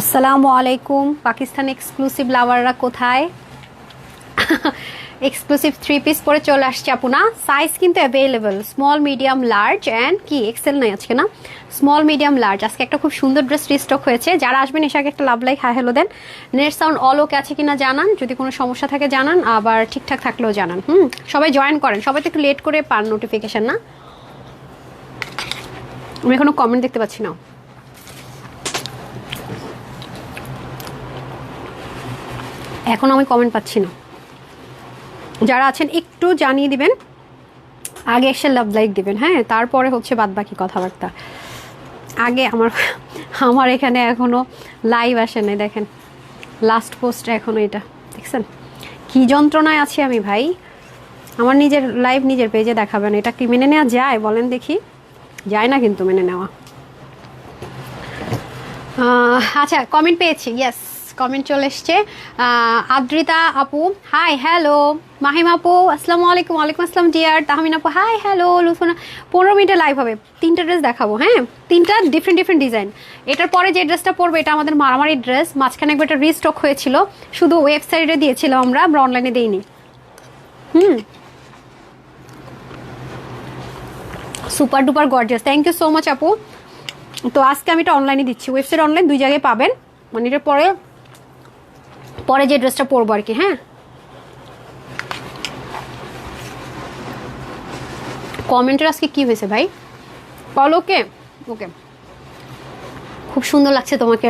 আসসালামু আলাইকুম। পাকিস্তান এক্সক্লুসিভ লাভাররা কোথায়? এক্সক্লুসিভ থ্রি পিস পরে চলে আসছে আপুনা সাইজ কিন্তু available small medium large and কি? এক্সেল নাই আজকে না? স্মল মিডিয়াম লার্জ আজকে একটা খুব সুন্দর ড্রেস রিস্টক হয়েছে। যারা আসবেন, এসে একটা লাভ লাইক হাই হ্যালো দেন। নেট সাউন্ড অল ওকে আছে কিনা জানান। যদি কোনো সমস্যা থাকে জানান, আবার ঠিকঠাক থাকলেও জানান। হুম? সবাই জয়েন করেন। সবাই তো একটু লেট করে পান নোটিফিকেশন না? আমি এখনও কমেন্ট দেখতে পাচ্ছি না। এখন আমি কমেন্ট পাচ্ছি না। যারা আছেন, একটু জানিয়ে দিবেন। আগে এসে লাভ লাইক দিবেন হ্যাঁ? তারপরে হচ্ছে বাদ বাকি কথাবার্তা। আগে আমার আমার এখানে এখনও লাইভ আসে নাই, দেখেন। লাস্ট পোস্ট এখনও এটা, দেখছেন? কি যন্ত্রণায় আছি আমি ভাই? আমার নিজের লাইভ নিজের পেজে দেখাবেন, এটা কি মেনে নেওয়া যায়? বলেন দেখি। যায় না কিন্তু মেনে নেওয়া। আচ্ছা কমেন্ট পেয়েছি ইয়েস কমেন্ট চলে এসছে। আদ্রিতা আপু হাই হ্যালো মাহিম আপু, আসসালামু আলাইকুম, ওয়ালাইকুম আসসালাম ডিয়ার তাহমিন আপু হাই হ্যালো লুফুনা। পনেরো মিনিটে লাইভ হবে। তিনটা ড্রেস দেখাবো হ্যাঁ? তিনটা ডিফারেন্ট ডিফারেন্ট ডিজাইন এটার পরে যে ড্রেসটা পরবো, এটা আমাদের মারামারি ড্রেস মাঝখানে একবার একটা রিস্টক হয়েছিল। শুধু ওয়েবসাইটে দিয়েছিলাম আমরা আমরা অনলাইনে দিইনি। হুম? Super duper gorgeous thank you so much আপু। তো আজকে আমি এটা অনলাইনে দিচ্ছি। ওয়েবসাইট অনলাইন দুই জায়গায় পাবেন। মানে এটার পরে পরে যে ড্রেসটা পরবো আর কি হ্যাঁ? কমেন্টের আজকে কি হয়েছে ভাই? বল ওকে ওকে। খুব সুন্দর লাগছে তোমাকে,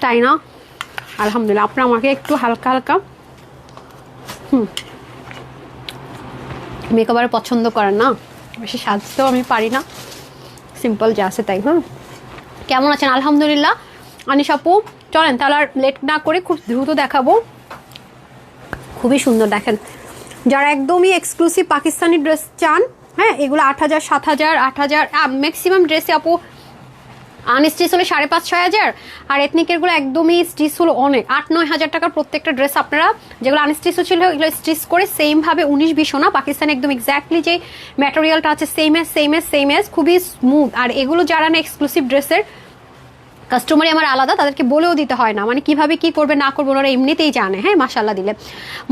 তাই না? আলহামদুলিল্লাহ, আপনার আমাকে একটু হালকা হালকা, হুম। মেকআপ আর পছন্দ করেন না? বেশি সাজতেও আমি পারি না। সিম্পল যা আছে তাই, হুম। কেমন আছেন? আলহামদুলিল্লাহ। আনিস আপু চলেন তাহলে আর লেট না করে খুব দ্রুত দেখাবো। খুবই সুন্দর দেখেন। যারা একদমই এক্সক্লুসিভ পাকিস্তানি ড্রেস চান হ্যাঁ এগুলো আট হাজার, সাত হাজার, আট হাজার ম্যাক্সিমাম ড্রেসে আপু আনস্টিচ হলে সাড়ে পাঁচ, ছয় হাজার, আর এথনিকেরগুলো একদমই স্টিচ হলো অনেক। আট নয় হাজার টাকার প্রত্যেকটা ড্রেস আপনারা যেগুলো আনস্টিচ ছিল এগুলো স্টিচ করে সেমভাবে উনিশ বিশও না, পাকিস্তানে একদম এক্স্যাক্টলি যে ম্যাটেরিয়ালটা আছে same as same as same as খুবই স্মুথ আর এগুলো যারা না এক্সক্লুসিভ ড্রেসের কাস্টমারই আমার আলাদা, তাদেরকে বলেও দিতে হয় না। মানে কীভাবে কি করবে, না করবে ওরা এমনিতেই জানে। হ্যাঁ মাসাল্লাহ দিলে।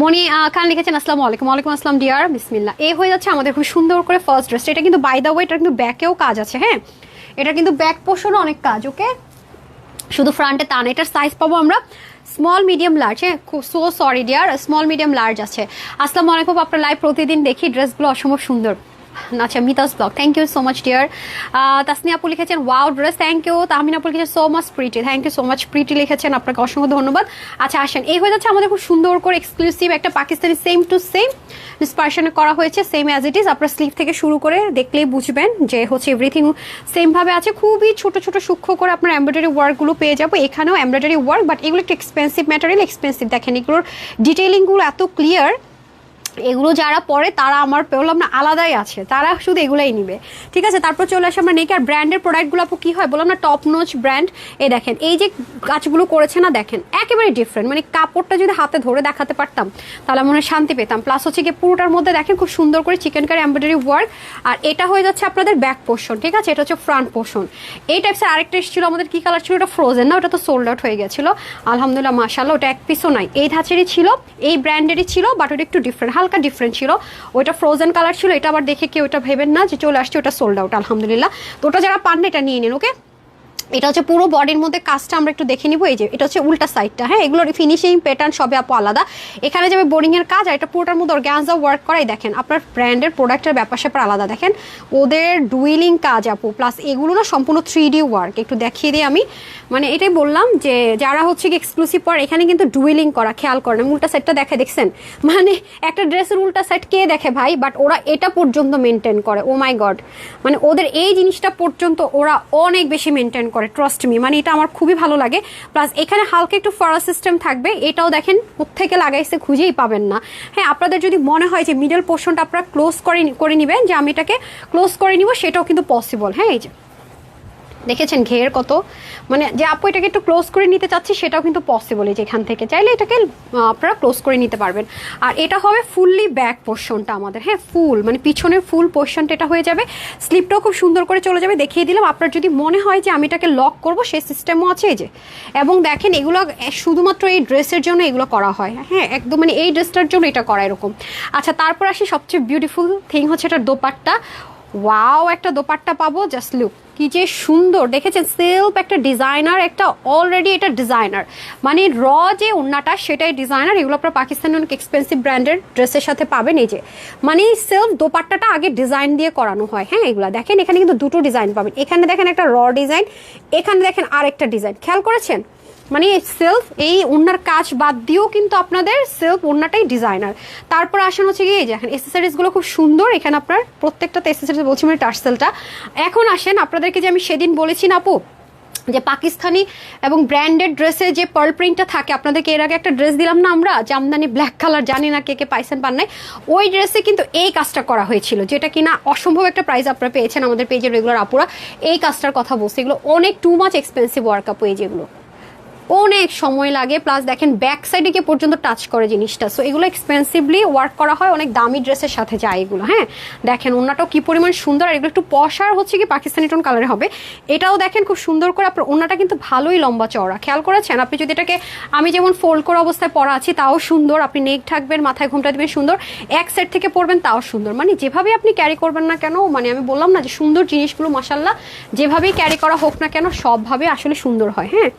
মনি খান লিখেছেন, আসসালামু আলাইকুম। ওয়ালাইকুম আসসালাম, ডিয়ার। বিসমিল্লা এ হয়ে যাচ্ছে আমাদের খুব সুন্দর করে ফার্স্ট ড্রেসটা এটা কিন্তু বাই দ্য ওয়ে এটা কিন্তু ব্যাকেও কাজ আছে হ্যাঁ? এটা কিন্তু ব্যাক পোর্শনও অনেক কাজ ওকে শুধু ফ্রন্টে তা না, এটার সাইজ পাবো আমরা স্মল মিডিয়াম লার্জ হ্যাঁ? খুব so sorry dear small medium large আছে। আসসালামু আলাইকুম, আপনার লাইভ প্রতিদিন দেখি ড্রেসগুলো অসম্ভব সুন্দর। আচ্ছা Mita's blog. Thank you so much dear Tasni আপু লিখেছেন wow dress thank you Tahmin আপু লিখেছেন so much pretty thank you so much pretty লিখেছেন, আপনাকে অসংখ্য ধন্যবাদ। আচ্ছা আসেন। এই হয়ে যাচ্ছে আমাদের খুব সুন্দর করে এক্সক্লুসিভ একটা পাকিস্তানি সেম টু সেম ইন্সপারেশনে করা হয়েছে সেম অ্যাজ ইট ইজ আপনার স্লিভ থেকে শুরু করে দেখলেই বুঝবেন যে হচ্ছে এভরিথিং সেম ভাবে আছে। খুবই ছোট ছোট, সূক্ষ্ম করে আপনার এমব্রয়ডারি ওয়ার্কগুলো পেয়ে যাব। এখানেও এমব্রয়ডারি ওয়ার্ক বাট এগুলো একটু এক্সপেন্সিভ ম্যাটেরিয়াল এক্সপেন্সিভ দেখেন, এগুলোর ডিটেইলিংগুলো এত ক্লিয়ার এগুলো যারা পরে, তারা আমার বললাম, না, আলাদাই আছে। তারা শুধু এগুলাই নিবে। ঠিক আছে? তারপর চলে আসে আমরা নেই আর ব্র্যান্ডের প্রোডাক্টগুলো আপু কি হয়? বললাম না টপ নোচ ব্র্যান্ড এই দেখেন, এই যে কাজগুলো করেছে না, দেখেন, একেবারে ডিফারেন্ট মানে কাপড়টা যদি হাতে ধরে দেখাতে পারতাম, তাহলে মনে শান্তি পেতাম। প্লাস হচ্ছে গিয়ে পুরোটার মধ্যে দেখেন, খুব সুন্দর করে চিকেন কারি এমব্রয়ডারি ওয়ার্ক আর এটা হয়ে যাচ্ছে আপনাদের ব্যাক পোর্শন ঠিক আছে? এটা হচ্ছে ফ্রন্ট পোর্শন এই টাইপসের আরেকটা এসেছিল, আমাদের কি কালার ছিল? ওটা ফ্রোজেন না, ওটা তো সোল্ড আউট হয়ে গেছিল। আলহামদুলিল্লাহ মাশাল্লাহ ওটা এক পিসও নাই। এই ধাঁচেরই ছিল, এই ব্র্যান্ডেরই ছিল বাট ওটা একটু ডিফারেন্ট হালকা ডিফারেন্ট ছিল। ওইটা ফ্রোজেন কালার ছিল, এটা আবার দেখে কেউ ওটা ভেবেন না যে চলে আসছে, ওটা সোল্ড আউট আলহামদুলিল্লাহ। তো ওটা যারা পান এটা নিয়ে নিন ওকে এটা হচ্ছে পুরো বডির মধ্যে কাজটা আমরা একটু দেখে নিব। এই যে, এটা হচ্ছে উল্টা সাইডটা হ্যাঁ এগুলোর ফিনিশিং প্যাটার্ন সবে আপু আলাদা। এখানে যাবে বোরিং এর কাজ, আর এটা পুরোটার মধ্যে অর্গ্যানজা ওয়ার্ক করাই, দেখেন, আপনার ব্র্যান্ডের প্রোডাক্টের ব্যাপার স্যাপার আলাদা। দেখেন, ওদের ডুইলিং কাজ আপু প্লাস এগুলো না সম্পূর্ণ থ্রি ডি ওয়ার্ক একটু দেখিয়ে দিই আমি। মানে এটাই বললাম যে, যারা হচ্ছে কি এক্সক্লুসিভ পর, এখানে কিন্তু ডুইলিং করা, খেয়াল করেন। উল্টা সাইডটা দেখে দেখছেন? মানে একটা ড্রেসের উল্টা সাইড কে দেখে ভাই? বাট ওরা এটা পর্যন্ত মেনটেন করে। ও মাই গড মানে ওদের এই জিনিসটা পর্যন্ত ওরা অনেক বেশি মেনটেন করে ট্রাস্ট মি মানে এটা আমার খুবই ভালো লাগে। প্লাস এখানে হালকা একটু ফরা সিস্টেম থাকবে, এটাও দেখেন কোথেকে লাগাইছে, খুঁজেই পাবেন না। হ্যাঁ আপনাদের যদি মনে হয় যে মিডল পোর্শনটা আপনারা ক্লোজ করে করে নেবেন, যে আমি এটাকে ক্লোজ করে নিব, সেটাও কিন্তু পসিবল হ্যাঁ এই যে। দেখেছেন ঘের কত? মানে যে আপু এটাকে একটু ক্লোজ করে নিতে চাচ্ছি, সেটাও কিন্তু পসিবল এই যেখান থেকে। চাইলে এটাকে আপনারা ক্লোজ করে নিতে পারবেন। আর এটা হবে ফুললি ব্যাক পোর্শনটা আমাদের। হ্যাঁ ফুল মানে পিছনের ফুল পোর্শনটা এটা হয়ে যাবে। স্লিপটাও খুব সুন্দর করে চলে যাবে, দেখিয়ে দিলাম। আপনার যদি মনে হয় যে আমি এটাকে লক করব, সেই সিস্টেমও আছে এই যে। এবং দেখেন এগুলো শুধুমাত্র এই ড্রেসের জন্য এগুলো করা হয়। হ্যাঁ একদম মানে এই ড্রেসটার জন্য এটা করা এরকম। আচ্ছা তারপর আসি সবচেয়ে বিউটিফুল থিং হচ্ছে এটার দোপাট্টা। ওয়াও একটা দোপাট্টা পাবো? জাস্ট লুক কি যে সুন্দর। দেখেছেন? সেলফ একটা ডিজাইনার একটা অলরেডি এটা ডিজাইনার মানে র যে ওড়নাটা, সেটাই ডিজাইনার এগুলো আপনার পাকিস্তানি অনেক এক্সপেন্সিভ ব্র্যান্ডের ড্রেসের সাথে পাবেন। এই যে মানে সেলফ দোপাট্টাটা আগে ডিজাইন দিয়ে করানো হয়। হ্যাঁ এগুলো। দেখেন, এখানে কিন্তু দুটো ডিজাইন পাবেন। এখানে দেখেন একটা র ডিজাইন এখানে দেখেন আরেকটা ডিজাইন খেয়াল করেছেন? মানে সেলফ এই ওড়নার কাজ বাদ দিয়েও কিন্তু আপনাদের সেলফ ওড়নাটাই ডিজাইনার তারপর আসেন হচ্ছে গিয়ে এই যে এখন এসেসারিজগুলো খুব সুন্দর, এখানে আপনার প্রত্যেকটাতে এসেসারিজ বলছি মানে টার্সেলটা এখন আসেন আপনাদেরকে যে আমি সেদিন বলেছি না আপু, যে পাকিস্তানি এবং ব্র্যান্ডেড ড্রেসে যে পার্ল প্রিন্টটা থাকে, আপনাদেরকে এর আগে একটা ড্রেস দিলাম না আমরা জামদানি ব্ল্যাক কালার জানি না কে কে পাইছেন পান নাই। ওই ড্রেসে কিন্তু এই কাজটা করা হয়েছিল, যেটা কিনা অসম্ভব একটা প্রাইস আপনারা পেয়েছেন আমাদের পেজের রেগুলার আপুরা। এই কাজটার কথা বলছে, এগুলো অনেক too much expensive work up এই যেগুলো। অনেক সময় লাগে প্লাস দেখেন ব্যাক সাইডে গিয়ে পর্যন্ত টাচ করে জিনিসটা। সো এগুলো এক্সপেন্সিভলি ওয়ার্ক করা হয়, অনেক দামি ড্রেসের সাথে যায় এগুলো হ্যাঁ? দেখেন ওনাটাও কি পরিমাণ সুন্দর, আর এগুলো একটু পশার হচ্ছে কি পাকিস্তানি টোন কালারে হবে। এটাও দেখেন খুব সুন্দর করে, আপনার ওনাটা কিন্তু ভালোই লম্বা চওড়া। খেয়াল করেছেন? আপনি যদি এটাকে, আমি যেমন ফোল্ড করা অবস্থায় পরা আছি, তাও সুন্দর। আপনি নেক থাকবেন মাথায় ঘুমটা দিবেন, সুন্দর। এক সাইড থেকে পরবেন, তাও সুন্দর। মানে যেভাবে আপনি ক্যারি করবেন না কেন মানে আমি বললাম না যে সুন্দর জিনিসগুলো মাসাল্লাহ যেভাবেই ক্যারি করা হোক না কেন, সবভাবে আসলে সুন্দর হয় হ্যাঁ?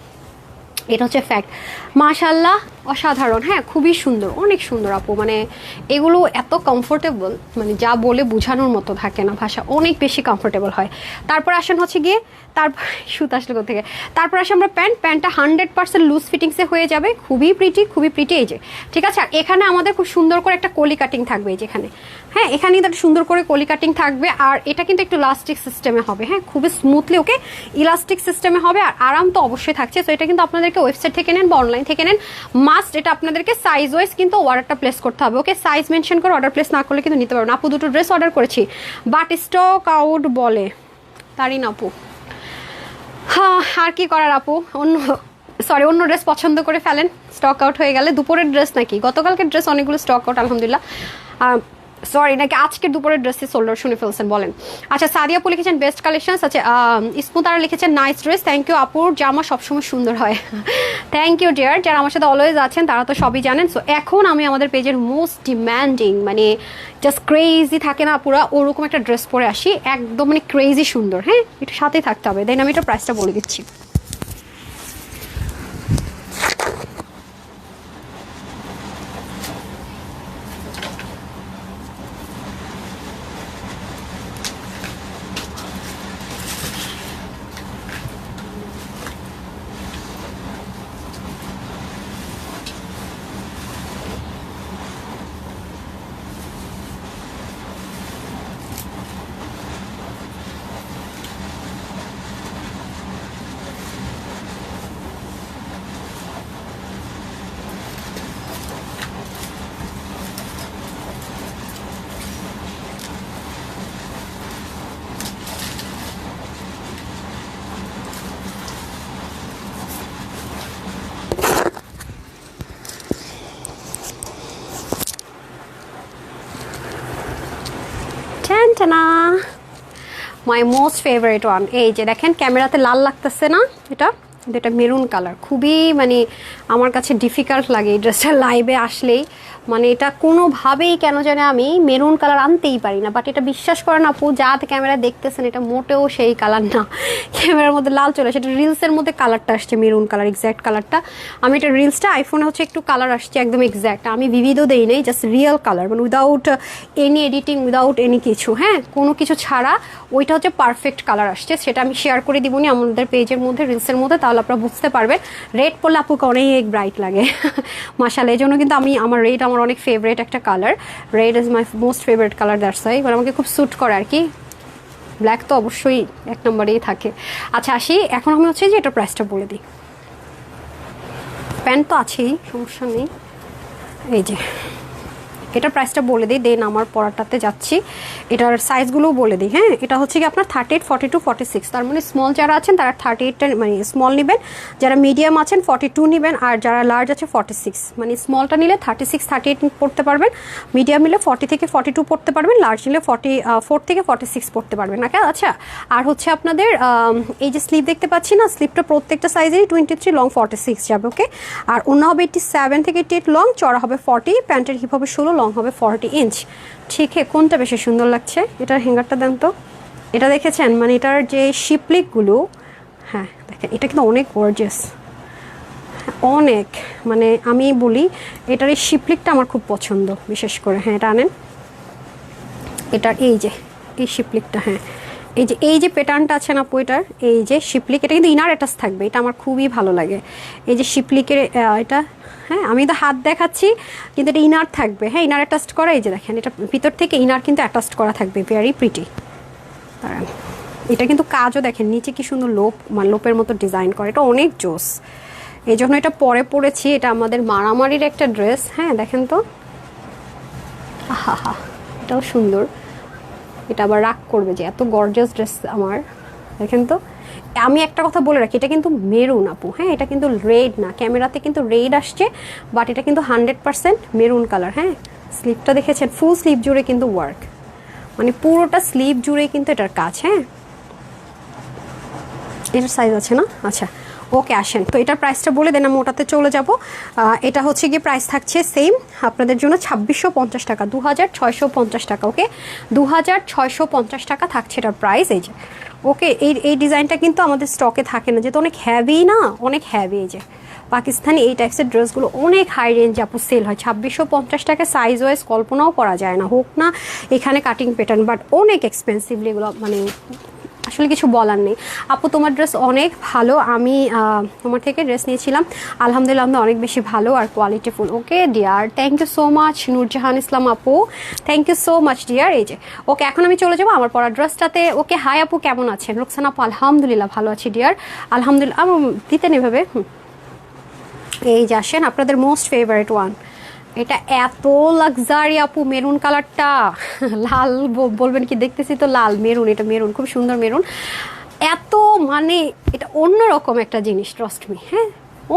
এটা হচ্ছে ফ্যাক্ট মাশাল্লাহ অসাধারণ। হ্যাঁ খুবই সুন্দর, অনেক সুন্দর আপু। মানে এগুলো এত কমফোর্টেবল মানে যা বলে বোঝানোর মতো থাকে না ভাষা, অনেক বেশি কমফোর্টেবল হয়। তারপর আসেন হচ্ছে গিয়ে তারপর সুত আসলে থেকে তারপর আসে আমরা প্যান্ট, প্যান্টটা হান্ড্রেড পার্সেন্ট লুজ ফিটিংসে হয়ে যাবে, খুবই প্রিটি খুবই প্রিটি এই যে। ঠিক আছে, আর এখানে আমাদের খুব সুন্দর করে একটা কলি কাটিং থাকবে এই যেখানে। হ্যাঁ এখানে কিন্তু সুন্দর করে কলি কাটিং থাকবে, আর এটা কিন্তু একটু লাস্টিক সিস্টেমে হবে। হ্যাঁ খুবই স্মুথলি ওকে ইলাস্টিক সিস্টেমে হবে, আর আরাম তো অবশ্যই থাকছে। তো এটা কিন্তু আপনাদেরকে ওয়েবসাইট থেকে নেন বা অনলাইন থেকে নেন। মাস্ট এটা আপনাদেরকে সাইজ ওয়াইজ কিন্তু অর্ডারটা প্লেস করতে হবে। ওকে সাইজ মেনশন করে অর্ডার প্লেস না করলে কিন্তু নিতে পারবেন আপু, দুটো ড্রেস অর্ডার করেছি। বাট স্টক আউট বলে। তারই না, আপু। হ্যাঁ আর কি করার, আপু? অন্য সরি অন্য ড্রেস পছন্দ করে ফেলেন। স্টক আউট হয়ে গেলে। দুপুরের ড্রেস নাকি? গতকালকে ড্রেস অনেকগুলো স্টক আউট আলহামদুলিল্লাহ। সরি নাকি আজকের দুপুরের ড্রেসে সোল্ডার শুনে ফেলছেন, বলেন। আচ্ছা সাদিয়া আপু লিখেছেন বেস্ট কালেকশন আচ্ছা ইসমুতারা লিখেছেন নাইস ড্রেস থ্যাংক ইউ আপুর জামা সবসময় সুন্দর হয়। থ্যাংক ইউ ডিয়ার যারা আমার সাথে অলওয়েজ আছেন, তারা তো সবই জানেন। সো এখন আমি আমাদের পেজের মোস্ট ডিম্যান্ডিং মানে জাস্ট ক্রেজি থাকে না, পুরো ওরকম একটা ড্রেস পরে আসি, একদম মানে ক্রেজি সুন্দর হ্যাঁ? একটু সাথেই থাকতে হবে। দেন আমি এটা প্রাইসটা বলে দিচ্ছি। টানা মাই মোস্ট ফেভারিট ওয়ান এই যে দেখেন ক্যামেরাতে লাল লাগতেছে না এটা? কিন্তু এটা মেরুন কালার। খুবই মানে আমার কাছে ডিফিকাল্ট লাগে এই ড্রেসটা লাইভে আসলেই। মানে এটা কোনোভাবেই কেন জানে আমি মেরুন কালার আনতেই পারি না। বাট এটা বিশ্বাস করেন আপু, যা ক্যামেরা দেখতেছেন, এটা মোটেও সেই কালার না। ক্যামেরার মধ্যে লাল চলে আসে। এটা রিলসের মধ্যে কালারটা আসছে, মেরুন কালার এক্স্যাক্ট কালারটা আমি এটা রিলসটা আইফোনে হচ্ছে একটু কালার আসছে, একদম এক্স্যাক্ট আমি বিবিধও দেই নাই জাস্ট রিয়েল কালার মানে without any editing without any কিছু হ্যাঁ? কোনো কিছু ছাড়া ওইটা হচ্ছে পারফেক্ট কালার আসছে। সেটা আমি শেয়ার করে দিবনি আমাদের পেজের মধ্যে রিলসের মধ্যে। তাহলে আপনারা বুঝতে পারবেন। রেড পরলে আপুকে অনেক ব্রাইট লাগে। মাসাল এই জন্য কিন্তু আমি আমার রেড আমার অনেক ফেভারিট একটা colour red is my most favourite colour that's why এবার আমাকে খুব স্যুট করে আর কি। ব্ল্যাক তো অবশ্যই এক নম্বরেই থাকে। আচ্ছা আসি। এখন আমি হচ্ছে যে এটা প্রাইসটা বলে দিই। প্যান্ট তো আছেই, সমস্যা নেই। এই যে। এটার প্রাইসটা বলে দিই দেন আমার পড়াটাতে যাচ্ছি। এটার সাইজগুলোও বলে দিই হ্যাঁ? এটা হচ্ছে কি আপনার thirty eight forty two forty six তার মানে স্মল যারা আছেন, তারা থার্টি এইটটা মানে স্মল নেবেন। যারা মিডিয়াম আছেন ফর্টি টু নেবেন। আর যারা লার্জ আছে ফর্টি সিক্স মানে স্মলটা নিলে থার্টি সিক্স থার্টি এইট পড়তে পারবেন। মিডিয়াম নিলে ফর্টি থেকে ফর্টি টু পড়তে পারবেন। লার্জ নিলে ফর্টি ফোর থেকে ফর্টি সিক্স পড়তে পারবেন। না আচ্ছা আর হচ্ছে আপনাদের এই যে স্লিপ দেখতে পাচ্ছি না স্লিপটা প্রত্যেকটা সাইজেরই twenty three long forty six যাবে ওকে আর অন্য হবে এইটটি সেভেন থেকে এইটটি এইট লং চড়া হবে ফর্টি প্যান্টের হিপ হবে ষোলো লং হবে ফর্টি ইঞ্চ। ঠিক হ্যাঁ কোনটা বেশি সুন্দর লাগছে? এটার হ্যাঙ্গারটা দেন তো। এটা দেখেছেন? মানে এটার যে শিপলিকগুলো হ্যাঁ দেখেন, এটা কিন্তু অনেক গর্জিয়াস অনেক মানে আমি বলি, এটার এই শিপলিকটা আমার খুব পছন্দ, বিশেষ করে। হ্যাঁ এটা আনেন। এটার এই যে, এই শিপলিকটা হ্যাঁ। এই যে এই যে প্যাটার্নটা আছে না আপু এটার, এই যে শিপলিক এটা কিন্তু ইনার অ্যাটাচ থাকবে। এটা আমার খুবই ভালো লাগে। এই যে শিপলিকের এটা হ্যাঁ আমি তো হাত দেখাচ্ছি, কিন্তু এটা ইনার থাকবে। হ্যাঁ ইনার অ্যাটাচ করা, এই যে দেখেন, এটা ভিতর থেকে ইনার কিন্তু অ্যাটাচ করা থাকবে ভেরি প্রিটি এটা কিন্তু কাজও দেখেন, নিচে কি সুন্দর লোপ মানে লোপের মতো ডিজাইন করে, এটা অনেক জোস। এই জন্য এটা পরে পড়েছি এটা আমাদের মারামারির একটা ড্রেস হ্যাঁ দেখেন তো। আহা এটাও সুন্দর। এটা আবার রাগ করবে যে, এত গর্জিয়াস ড্রেস আমার, দেখেন তো। আমি একটা কথা বলে রাখি, এটা কিন্তু মেরুন আপু হ্যাঁ? এটা কিন্তু রেড না। ক্যামেরাতে কিন্তু রেড আসছে, বাট এটা কিন্তু হান্ড্রেড পার্সেন্ট মেরুন কালার হ্যাঁ? স্লিপটা দেখেছেন? ফুল স্লিপ জুড়ে কিন্তু ওয়ার্ক। মানে পুরোটা স্লিপ জুড়ে কিন্তু এটার কাজ হ্যাঁ? এটার সাইজ আছে না? আচ্ছা ওকে, আসেন। তো এটার প্রাইসটা বলে দেন, আমি ওটাতে চলে যাব। এটা হচ্ছে গিয়ে প্রাইস থাকছে সেম আপনাদের জন্য ছাব্বিশশো পঞ্চাশ টাকা দু হাজার ছয়শো পঞ্চাশ টাকা ওকে দু হাজার ছয়শো পঞ্চাশ টাকা থাকছে এটার প্রাইস এই যে। ওকে, এই এই ডিজাইনটা কিন্তু আমাদের স্টকে থাকে না। যেহেতু অনেক হ্যাভি না, অনেক হ্যাভি যে। পাকিস্তানি এই টাইপসের ড্রেসগুলো অনেক হাই রেঞ্জ আপু সেল হয়। ছাব্বিশশো পঞ্চাশ টাকা সাইজ ওয়াইজ কল্পনাও করা যায় না। হোক না, এখানে কাটিং প্যাটার্ন বাট অনেক এক্সপেন্সিভলি এগুলো মানে আসলে কিছু বলার নেই। আপু, তোমার ড্রেস অনেক ভালো। আমি তোমার থেকে ড্রেস নিয়েছিলাম। আলহামদুলিল্লাহ, আমরা অনেক বেশি ভালো আর কোয়ালিটিফুল okay dear thank you so much Nurjahan Islam আপু। Thank you so much dear এই যে ওকে এখন আমি চলে যাব আমার পড়া ড্রেসটাতে ওকে হাই আপু, কেমন আছেন? রোকসান আপু, আলহামদুলিল্লাহ ভালো আছি ডিয়ার আলহামদুলিল্লাহ দিতেন এভাবে এই যে, আসেন, আপনাদের মোস্ট ফেভারিট ওয়ান এটা এত লাক্সারি আপু মেরুন কালারটা লাল বলবেন কি, দেখতেছি তো লাল মেরুন এটা মেরুন খুব সুন্দর মেরুন এত মানে এটা অন্যরকম একটা জিনিস ট্রাস্ট মি হ্যাঁ?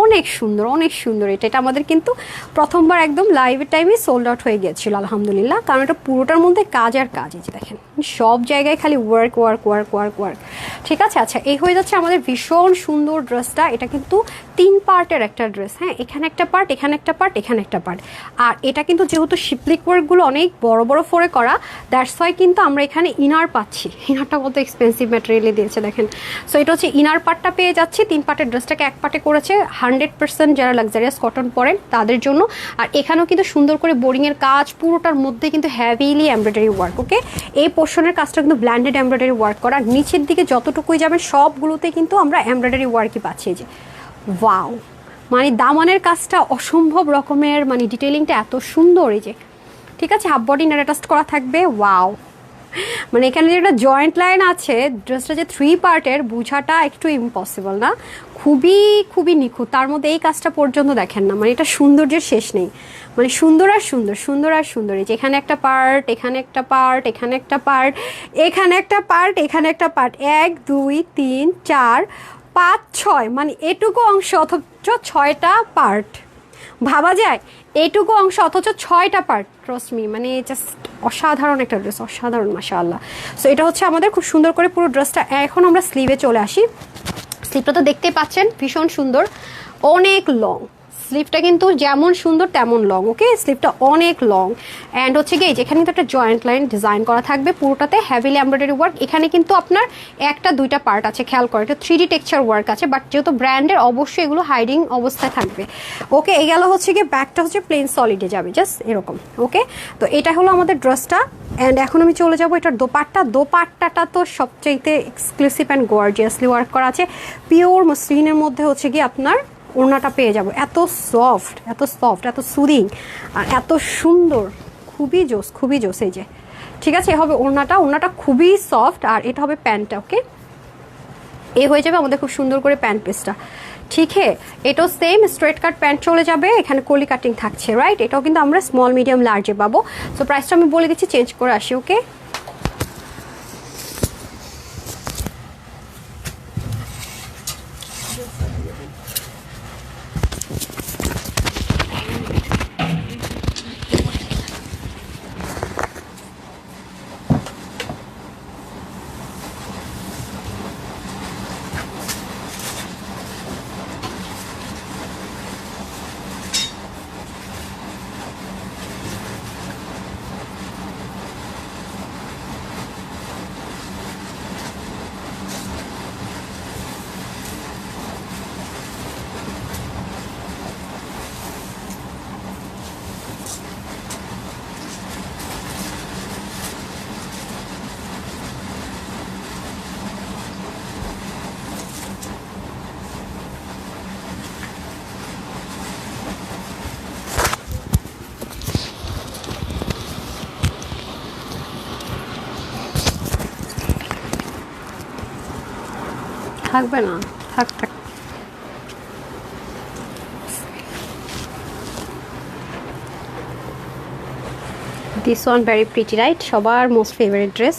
অনেক সুন্দর অনেক সুন্দর এটা। এটা আমাদের কিন্তু প্রথমবার একদম লাইভের টাইমে সোল্ড আউট হয়ে গিয়েছিল, আলহামদুলিল্লাহ। কারণ এটা পুরোটার মধ্যে কাজ আর কাজ এই যে দেখেন। সব জায়গায় খালি work work work work work ঠিক আছে? আচ্ছা এই হয়ে যাচ্ছে আমাদের ভীষণ সুন্দর ড্রেসটা এটা কিন্তু তিন পার্টের একটা ড্রেস হ্যাঁ? এখানে একটা পার্ট এখানে একটা পার্ট এখানে একটা পার্ট আর এটা কিন্তু যেহেতু শিপলিক ওয়ার্কগুলো অনেক বড় বড় ফোরে করা দ্যাটস ওয়াই কিন্তু আমরা এখানে ইনার পাচ্ছি। ইনারটা কত এক্সপেন্সিভ ম্যাটেরিয়ালে দিয়েছে, দেখেন। সো এটা হচ্ছে ইনার পার্টটা পেয়ে যাচ্ছি। তিন পার্টের ড্রেসটাকে এক পার্টে করেছে হান্ড্রেড পার্সেন্ট যারা লাক্সারিয়াস কটন পরেন তাদের জন্য। আর এখানেও কিন্তু সুন্দর করে বোরিংয়ের কাজ, পুরোটার মধ্যে কিন্তু হ্যাভিলি এমব্রয়ডারি ওয়ার্ক ওকে এই পোর্শনের কাজটা কিন্তু ব্ল্যান্ডেড এমব্রয়ডারি ওয়ার্ক করা। নিচের দিকে যতটুকুই যাবেন, সবগুলোতে কিন্তু আমরা এমব্রয়ডারি ওয়ার্কই পাচ্ছি যে। ওয়াও মানে দামানের কাজটা অসম্ভব রকমের মানে ডিটেলিংটা এত সুন্দর এই যে। ঠিক আছে হাফ বডি নারাটাস্ট করা থাকবে। ওয়াও মানে এখানে যে একটা জয়েন্ট লাইন আছে ড্রেসটা যে থ্রি পার্টের বোঝাটা একটু ইম্পসিবল না। খুবই খুবই নিখুঁত। তার মধ্যে এই কাজটা পর্যন্ত দেখেন না। মানে এটা সৌন্দর্যের শেষ নেই। মানে সুন্দর আর সুন্দর সুন্দর আর সুন্দর। এই যে এখানে একটা পার্ট এখানে একটা পার্ট এখানে একটা পার্ট এখানে একটা পার্ট এখানে একটা পার্ট এক, দুই, তিন, চার, পাঁচ, ছয়। মানে এটুকু অংশ অথচ ছয়টা পার্ট ভাবা যায়। এইটুকু অংশ অথচ ছয়টা পার্ট ট্রস্ট মি মানে জাস্ট অসাধারণ একটা ড্রেস অসাধারণ মাসা আল্লাহ সো এটা হচ্ছে আমাদের খুব সুন্দর করে পুরো ড্রেসটা এখন আমরা স্লিভে চলে আসি। স্লিভটা তো দেখতেই পাচ্ছেন, ভীষণ সুন্দর, অনেক লং স্লিভটা কিন্তু যেমন সুন্দর তেমন লং ওকে স্লিভটা অনেক লং অ্যান্ড হচ্ছে গিয়ে এই যে এখানে কিন্তু একটা জয়েন্ট লাইন ডিজাইন করা থাকবে পুরোটাতে হ্যাভিলি এমব্রয়ডারি ওয়ার্ক এখানে কিন্তু আপনার একটা, দুইটা পার্ট আছে, খেয়াল করে, এটা থ্রি ডি টেক্সচার ওয়ার্ক আছে বাট যেহেতু ব্র্যান্ডের অবশ্যই এগুলো হাইডিং অবস্থায় থাকবে। ওকে এই গেল হচ্ছে গিয়ে ব্যাকটা হচ্ছে প্লেন সলিডে যাবে জাস্ট এরকম ওকে তো এটা হলো আমাদের ড্রেসটা অ্যান্ড এখন আমি চলে যাব এটার দোপাট্টা। দোপাট্টাটা তো সবচাইতে এক্সক্লুসিভ অ্যান্ড গর্জিয়াসলি ওয়ার্ক করা আছে। পিওর মসলিনের মধ্যে হচ্ছে গিয়ে আপনার ওড়নাটা পেয়ে যাব। এত সফট এত সফট এত সুদিং আর এত সুন্দর। খুবই জোস খুবই জোস এই যে। ঠিক আছে, এ হবে ওড়নাটা। ওড়নাটা খুবই সফট আর এটা হবে প্যান্টটা, ওকে? এ হয়ে যাবে আমাদের খুব সুন্দর করে প্যান্ট পিসটা ঠিক হে, এটাও সেম স্ট্রেট কাট প্যান্ট চলে যাবে। এখানে কলি কাটিং থাকছে রাইট এটাও কিন্তু আমরা স্মল মিডিয়াম লার্জে পাবো। সো প্রাইসটা আমি বলে দিচ্ছি চেঞ্জ করে আসি, ওকে? থাকবে না। থাক থাক। This one very pretty right সবার মোস্ট ফেভারিট ড্রেস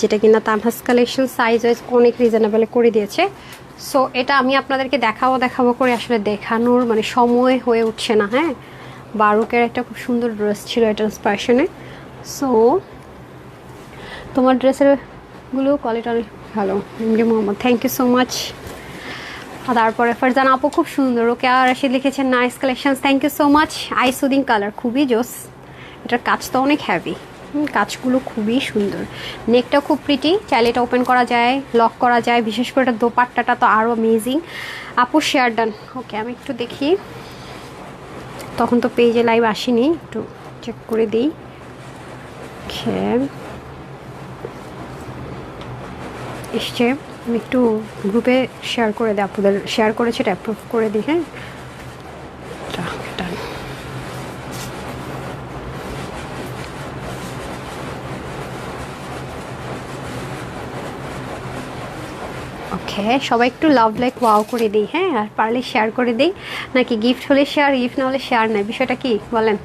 যেটা কিনা তানহাস কালেকশন সাইজ ওয়াইজ অনেক রিজনেবল করে দিয়েছে। সো এটা আমি আপনাদেরকে দেখাবো দেখাবো করে আসলে দেখানোর মানে সময় হয়ে উঠছে না হ্যাঁ? বারুকের একটা খুব সুন্দর ড্রেস ছিল এটা ইন্সপারেশনে সো তোমার ড্রেসেরগুলো কোয়ালিটি অনেক ভালো। MD Mohammad thank you so much তারপরে ফারজান আপু খুব সুন্দর। ওকে আর রাশিদ লিখেছেন nice collection thank you so much eye soothing colour খুবই জোস। এটার কাজ তো অনেক হ্যাভি কাজগুলো খুবই সুন্দর। নেকটা খুব প্রিটি চাইলে এটা ওপেন করা যায় লক করা যায়। বিশেষ করে এটা দোপাট্টাটা তো আরও অ্যামেজিং আপু শেয়ার ডান ওকে আমি একটু দেখি। তখন তো পেজে লাইভ আসেনি। একটু চেক করে দিই। খেয়ে এসছে। আমি একটু গ্রুপে শেয়ার করে দিই আপনাদের শেয়ার করেছে, এটা অ্যাপ্রুভ করে দিই হ্যাঁ যাক, done. ওকে, সবাই একটু লাভ লাইক ওয়াও করে দিই হ্যাঁ? আর পারলে শেয়ার করে দিই। নাকি গিফট হলে শেয়ার গিফট না হলে শেয়ার নেয়, বিষয়টা কি? বলেন।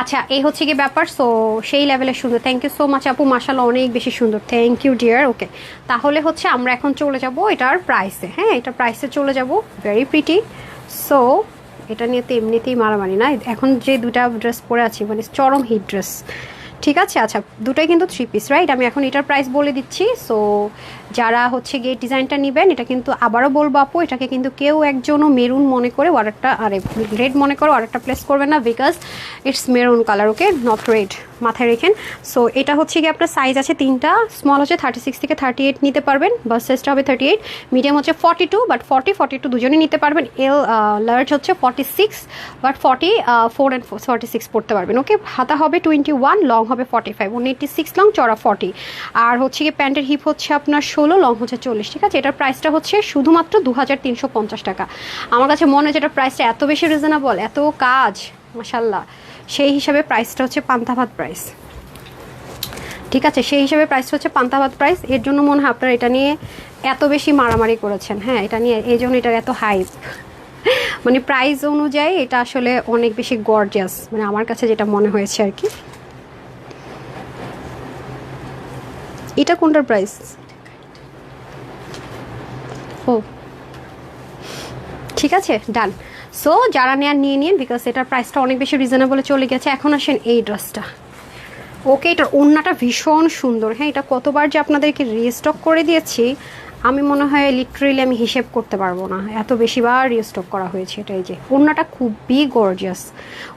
আচ্ছা এই হচ্ছে কি ব্যাপার সো সেই লেভেলে সুন্দর। থ্যাংক ইউ সো মাচ আপু মাসাল অনেক বেশি সুন্দর। থ্যাংক ইউ ডিয়ার ওকে তাহলে হচ্ছে আমরা এখন চলে যাব এটার প্রাইসে হ্যাঁ? এটা প্রাইসে চলে যাব ভেরি প্রিটি সো এটা নিয়ে তো এমনিতেই মারামারি, না? এখন যে দুটা ড্রেস পরে আছি মানে চরম হিট ড্রেস ঠিক আছে? আচ্ছা দুটোই কিন্তু থ্রি পিস রাইট আমি এখন এটার প্রাইস বলে দিচ্ছি সো যারা হচ্ছে গিয়ে ডিজাইনটা নেবেন, এটা কিন্তু আবারও বলব আপু, এটাকে কিন্তু কেউ একজনও মেরুন মনে করে অর্ডারটা আরে রেড মনে করে অর্ডারটা প্লেস করবে না because it's maroon colour okay not red মাথায় রেখেন। সো এটা হচ্ছে গিয়ে আপনার সাইজ আছে তিনটা স্মল হচ্ছে থার্টি সিক্স থেকে থার্টি এইট নিতে পারবেন বাস সাইজটা হবে থার্টি এইট মিডিয়াম হচ্ছে forty two but forty forty two দুজনেই নিতে পারবেন। এল লার্জ হচ্ছে forty six but forty four and forty six পড়তে পারবেন ওকে হাতা হবে টোয়েন্টি ওয়ান লং হবে forty five one eighty six long চড়া ফর্টি আর হচ্ছে গিয়ে প্যান্টের হিপ হচ্ছে আপনার লং হচ্ছে চল্লিশ, ঠিক আছে? এটার প্রাইসটা হচ্ছে শুধুমাত্র দু হাজার তিনশো পঞ্চাশ টাকা। আমার কাছে মনে হচ্ছে এটার প্রাইসটা এত বেশি রিজনেবল এত কাজ মাসাল্লাহ সেই হিসাবে প্রাইসটা হচ্ছে পান্তাভাত প্রাইস ঠিক আছে? সেই হিসাবে প্রাইসটা হচ্ছে পান্তাভাত প্রাইস এর জন্য মনে হয় আপনারা এটা নিয়ে এত বেশি মারামারি করেছেন। হ্যাঁ এটা নিয়ে এই জন্য এটার এত হাইপ মানে প্রাইস অনুযায়ী এটা আসলে অনেক বেশি গর্জিয়াস মানে আমার কাছে যেটা মনে হয়েছে আর কি। এটা কোনটার প্রাইস ও। ঠিক আছে ডান সো যারা নেয়ার নিয়ে নিন বিকজ এটার প্রাইসটা অনেক বেশি রিজনেবলে চলে গেছে। এখন আসেন এই ড্রেসটা ওকে এটার ওড়নাটা ভীষণ সুন্দর। হ্যাঁ এটা কতবার যে আপনাদেরকে রিস্টক করে দিয়েছি আমি মনে হয় লিটারেলি আমি হিসেব করতে পারব না। এত বেশিবার রিস্টক করা হয়েছে এটাই যে। ওড়নাটা খুবই গর্জিয়াস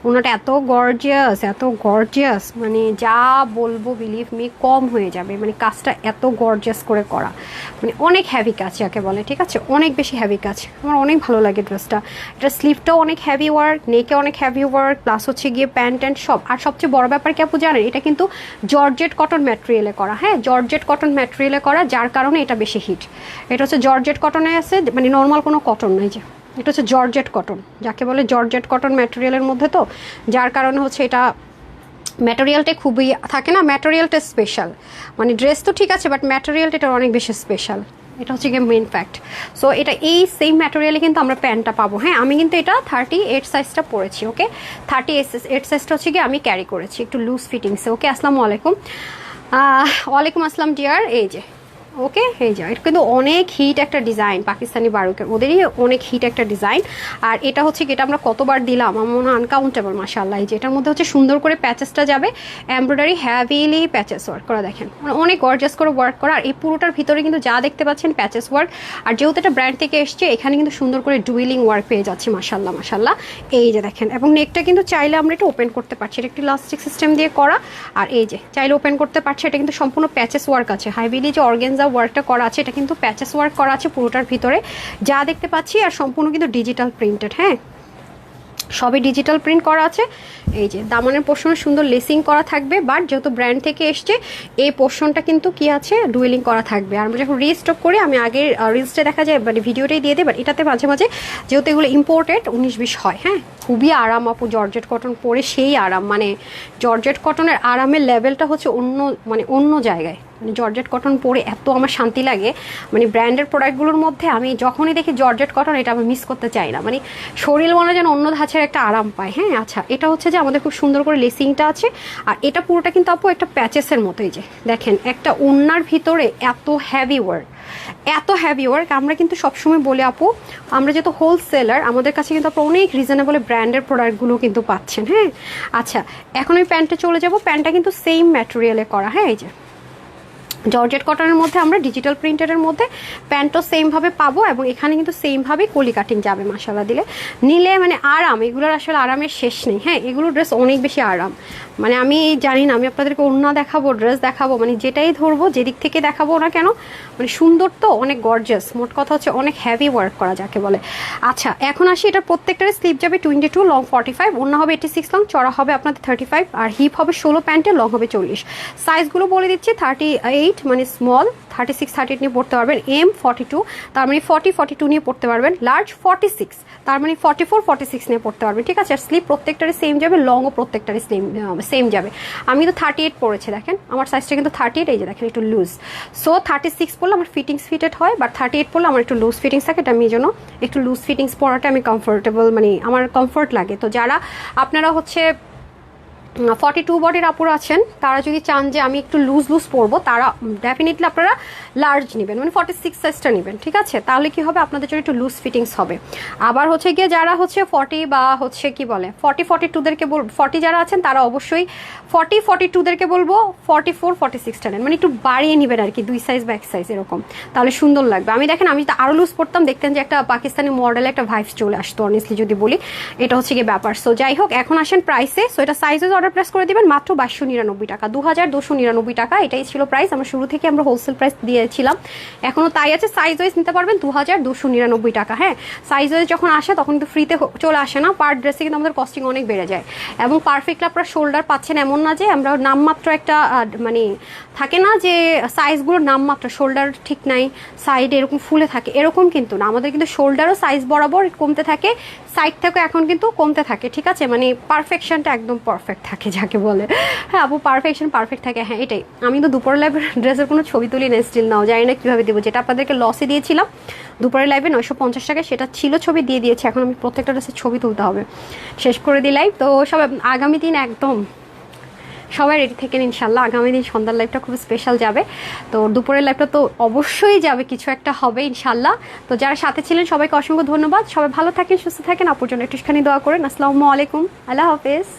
ওড়নাটা এত গর্জিয়াস এত গর্জিয়াস মানে যা বলব বিলিভ মি কম হয়ে যাবে। মানে কাজটা এত গর্জিয়াস করে করা। মানে অনেক হ্যাভি কাজ যাকে বলে, ঠিক আছে? অনেক বেশি হ্যাভি কাজ। আমার অনেক ভালো লাগে ড্রেসটা এটা স্লিভটাও অনেক হ্যাভি ওয়ার্ক নেকে অনেক হ্যাভি ওয়ার্ক প্লাস হচ্ছে গিয়ে প্যান্ট ট্যান্ট সব আর সবচেয়ে বড় ব্যাপার কি আপু জানেন? এটা কিন্তু জর্জেট কটন ম্যাটেরিয়ালে করা। হ্যাঁ জর্জেট কটন ম্যাটেরিয়ালে করা, যার কারণে এটা বেশি হিট এটা হচ্ছে জর্জেট কটনে আছে মানে নর্মাল কোনো কটন নয় যে। এটা হচ্ছে জর্জেট কটন যাকে বলে জর্জেট কটন ম্যাটেরিয়ালের মধ্যে তো, যার কারণে হচ্ছে এটা ম্যাটেরিয়ালটা খুবই থাকে না ম্যাটেরিয়ালটা স্পেশাল মানে ড্রেস তো ঠিক আছে বাট ম্যাটেরিয়ালটা এটা অনেক বেশি স্পেশাল এটা হচ্ছে গিয়ে মেন ফ্যাক্ট সো এটা এই সেম ম্যাটেরিয়ালে কিন্তু আমরা প্যান্টটা পাবো। হ্যাঁ আমি কিন্তু এটা থার্টি এইট সাইজটা পরেছি ওকে থার্টি এইট সাইজটা হচ্ছে গিয়ে আমি ক্যারি করেছি, একটু লুজ ফিটিংসে ওকে আসসালামু আলাইকুম। ওয়ালাইকুম আসসালাম ডিয়ার এই যে ওকে, এই যে, এটা কিন্তু অনেক হিট একটা ডিজাইন পাকিস্তানি বারুকের ওদেরই অনেক হিট একটা ডিজাইন আর এটা হচ্ছে কি, এটা আমরা কতবার দিলাম? আমার মনে হয় আনকাউন্টেবল মাসাল্লাহ এই যে, এটার মধ্যে হচ্ছে সুন্দর করে প্যাচেসটা যাবে। এমব্রয়ডারি হ্যাভিলি প্যাচেস ওয়ার্ক করা, দেখেন। মানে অনেক গর্জাস করে ওয়ার্ক করা। আর এই পুরোটার ভিতরে কিন্তু যা দেখতে পাচ্ছেন প্যাচেস ওয়ার্ক আর যেহেতু এটা ব্র্যান্ড থেকে এসছে, এখানে কিন্তু সুন্দর করে ডুইলিং ওয়ার্ক পেয়ে যাচ্ছে মাসাল্লাহ মাসাল্লাহ এই যে, দেখেন, এবং নেকটা কিন্তু চাইলে আমরা এটা ওপেন করতে পারছি। এটা একটি লাস্টিক সিস্টেম দিয়ে করা। আর এই যে, চাইলে ওপেন করতে পারছি। এটা কিন্তু সম্পূর্ণ প্যাচেস ওয়ার্ক আছে। হাইভিলি যে অর্গেনজা ওয়ার্কটা করা আছে, এটা কিন্তু প্যাচেস ওয়ার্ক করা আছে পুরোটার ভিতরে। যা দেখতে পাচ্ছি, আর সম্পূর্ণ কিন্তু ডিজিটাল প্রিন্টেড হ্যাঁ? সবই ডিজিটাল প্রিন্ট করা আছে। এই যে, দামানের পোর্শনে সুন্দর লেসিং করা থাকবে বাট যেহেতু ব্র্যান্ড থেকে এসছে, এই পোর্শনটা কিন্তু কি আছে? ডুয়েলিং করা থাকবে। আর আমরা যখন রিস্টক করি, আমি আগের রিলসটা দেখা যায় মানে ভিডিওটাই দিয়ে দিই বাট এটাতে মাঝে মাঝে যেহেতু এগুলো ইম্পোর্টেড উনিশ বিশ হয় হ্যাঁ? খুবই আরাম আপু জর্জেট কটন পরে সেই আরাম। মানে জর্জেট কটনের আরামের লেভেলটা হচ্ছে অন্য মানে অন্য জায়গায়। মানে জর্জেট কটন পরে এত আমার শান্তি লাগে। মানে ব্র্যান্ডের প্রোডাক্টগুলোর মধ্যে আমি যখনই দেখি জর্জেট কটন, এটা আমি মিস করতে চাই না। মানে শরীর মনে যেন অন্য ধাঁচের একটা আরাম পায়। হ্যাঁ আচ্ছা এটা হচ্ছে যে আমাদের খুব সুন্দর করে লেসিংটা আছে। আর এটা পুরোটা কিন্তু আপু একটা প্যাচেসের মতোই যে। দেখেন, একটা ওন্নার ভিতরে এত হ্যাভি ওয়ার্ক এত হ্যাভি ওয়ার্ক আমরা কিন্তু সবসময় বলে আপু, আমরা যেহেতু হোলসেলার আমাদের কাছে কিন্তু আপু অনেক রিজনেবল ব্র্যান্ডের প্রোডাক্টগুলো কিন্তু পাচ্ছেন। হ্যাঁ আচ্ছা এখন আমি প্যান্টে চলে যাব। প্যান্টটা কিন্তু সেম ম্যাটেরিয়ালে করা। হ্যাঁ এই যে জর্জেট কটনের মধ্যে আমরা ডিজিটাল প্রিন্টারের মধ্যে প্যান্টও সেমভাবে পাবো এবং এখানে কিন্তু সেমভাবে কলি কাটিং যাবে মশালা দিলে। নিলে মানে আরাম, এগুলোর আসলে আরামের শেষ নেই। হ্যাঁ এগুলোর ড্রেস অনেক বেশি আরাম। মানে আমি জানি না, আমি আপনাদেরকে অন্য দেখাবো ড্রেস দেখাবো মানে যেটাই ধরবো, যেদিক থেকে দেখাবো না কেন মানে সুন্দর তো, অনেক গর্জাস মোট কথা হচ্ছে অনেক হ্যাভি ওয়ার্ক করা যাকে বলে। আচ্ছা এখন আসি এটা প্রত্যেকটার স্লিপ যাবে twenty two long forty five অন্য হবে এইটি সিক্স লং চড়া হবে আপনাদের থার্টি ফাইভ আর হিপ হবে ষোলো প্যান্টে লং হবে চল্লিশ। সাইজগুলো বলে দিচ্ছি থার্টি এইট মানে small thirty six thirty eight নিয়ে পড়তে পারবেন এম ফর্টি টু তার মানে ফর্টি ফর্টি টু নিয়ে পড়তে পারবেন লার্জ ফর্টি সিক্স তার মানে ফর্টি ফোর ফর্টি সিক্স নিয়ে পড়তে পারবেন, ঠিক আছে? আর স্লিপ প্রত্যেকটারই সেম যাবে লংও প্রত্যেকটারই সেম সেম যাবে। আমি তো থার্টি এইট পড়েছি, দেখেন? আমার সাইজটা কিন্তু থার্টি এইট এই যে দেখেন, একটু লুজ সো থার্টি সিক্স পড়লে আমার ফিটিংস ফিটেড হয় বাট থার্টি এইট পড়লে আমার একটু লুজ ফিটিংস থাকে, এটা আমি জন্য একটু লুজ ফিটিংস পরাটা আমি কমফোর্টেবল মানে আমার কমফোর্ট লাগে। তো যারা, আপনারা হচ্ছে ফর্টি টু বডির আপুরা আছেন, তারা যদি চান যে আমি একটু লুজ লুজ পরবো, তারা ডেফিনেটলি আপনারা লার্জ নেবেন মানে ফর্টি সিক্স সাইজটা নেবেন, ঠিক আছে? তাহলে কি হবে? আপনাদের জন্য একটু লুজ ফিটিংস হবে। আবার হচ্ছে গিয়ে যারা হচ্ছে ফর্টি বা হচ্ছে কি বলে ফর্টি ফর্টি টুদেরকে বল ফর্টি যারা আছেন, তারা অবশ্যই ফর্টি ফর্টি টুদেরকে বলব ফর্টি ফোর ফর্টি সিক্সটা নেন। মানে একটু বাড়িয়ে নেবেন আর কি, দুই সাইজ বা এক সাইজ এরকম। তাহলে সুন্দর লাগবে। আমি দেখেন, আমি যদি আরও লুজ পড়তাম দেখতেন যে একটা পাকিস্তানি মডেল একটা ভাইবস চলে আসতো অনেস্টলি যদি বলি। এটা হচ্ছে গিয়ে ব্যাপার। সো যাই হোক, এখন আসেন প্রাইসে সো এটা সাইজেস অর্ডার প্রেস করে দিবেন মাত্র বাইশশো নিরানব্বই টাকা দু হাজার দুশো নিরানব্বই টাকা, এটাই ছিল প্রাইস আমরা শুরু থেকে আমরা হোলসেল প্রাইস দিয়েছিলাম। এখনও তাই আছে সাইজ ওয়াইজ নিতে পারবেন দু হাজার দুশো নিরানব্বই টাকা হ্যাঁ। সাইজ ওয়াইজ যখন আসে তখন কিন্তু ফ্রিতে চলে আসে না পার ড্রেসে কিন্তু আমাদের কস্টিং অনেক বেড়ে যায়। এবং পারফেক্টলি আপনারা শোল্ডার পাচ্ছেন এমন না যে আমরা নামমাত্র একটা মানে থাকে না যে সাইজগুলোর নামমাত্র শোল্ডার ঠিক নাই সাইড এরকম ফুলে থাকে, এরকম কিন্তু না। আমাদের কিন্তু শোল্ডারও সাইজ বরাবর কমতে থাকে সাইড থেকে এখন কিন্তু কমতে থাকে, ঠিক আছে? মানে পারফেকশনটা একদম পারফেক্ট থাকে, যাকে বলে। হ্যাঁ আপু পারফেকশন পারফেক্ট থাকে। হ্যাঁ এটাই। আমি তো দুপুরের লাইভের ড্রেসের কোনো ছবি তুলি না স্টিল নাও জানি না কীভাবে দেবো। যেটা আপনাদেরকে লসে দিয়েছিলাম, দুপুরের লাইভে নয়শো পঞ্চাশ টাকা সেটা ছিল ছবি দিয়ে দিয়েছি। এখন আমি প্রত্যেকটা ড্রেসের ছবি তুলতে হবে। শেষ করে দিই লাইভ তো সব আগামী দিন একদম সবাই রেডি থাকেন ইনশাল্লাহ আগামী দিন সন্ধ্যার লাইফটা খুব স্পেশাল যাবে। তো দুপুরের লাইফটা তো অবশ্যই যাবে, কিছু একটা হবে ইনশাল্লাহ তো যারা সাথে ছিলেন, সবাইকে অসংখ্য ধন্যবাদ। সবাই ভালো থাকেন, সুস্থ থাকেন। আপুর জন্য একটুখানি দোয়া করেন। আসসালামু আলাইকুম। আল্লাহ হাফেজ।